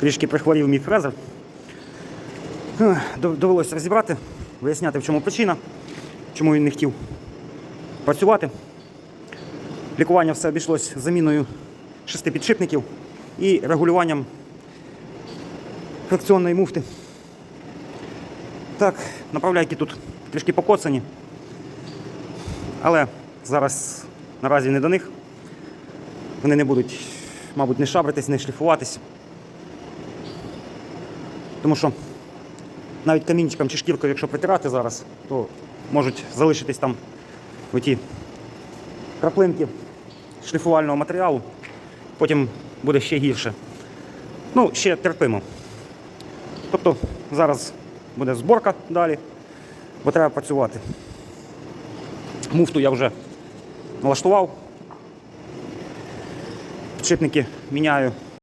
Трішки прихворів мій фрезер. Довелося розібрати, виясняти, в чому причина, чому він не хотів працювати. Лікування все обійшлось заміною шести підшипників і регулюванням фрикціонної муфти. Так, направляйки тут трішки покоцані. Але зараз наразі не до них. Вони не будуть, мабуть, не шабритись, не шліфуватись. Тому що навіть камінчиком чи шкіркою, якщо притирати зараз, то можуть залишитись там оті краплинки шліфувального матеріалу. Потім буде ще гірше. Ну, ще терпимо. Тобто зараз буде зборка далі, бо треба працювати. Муфту я вже налаштував. Підшипники міняю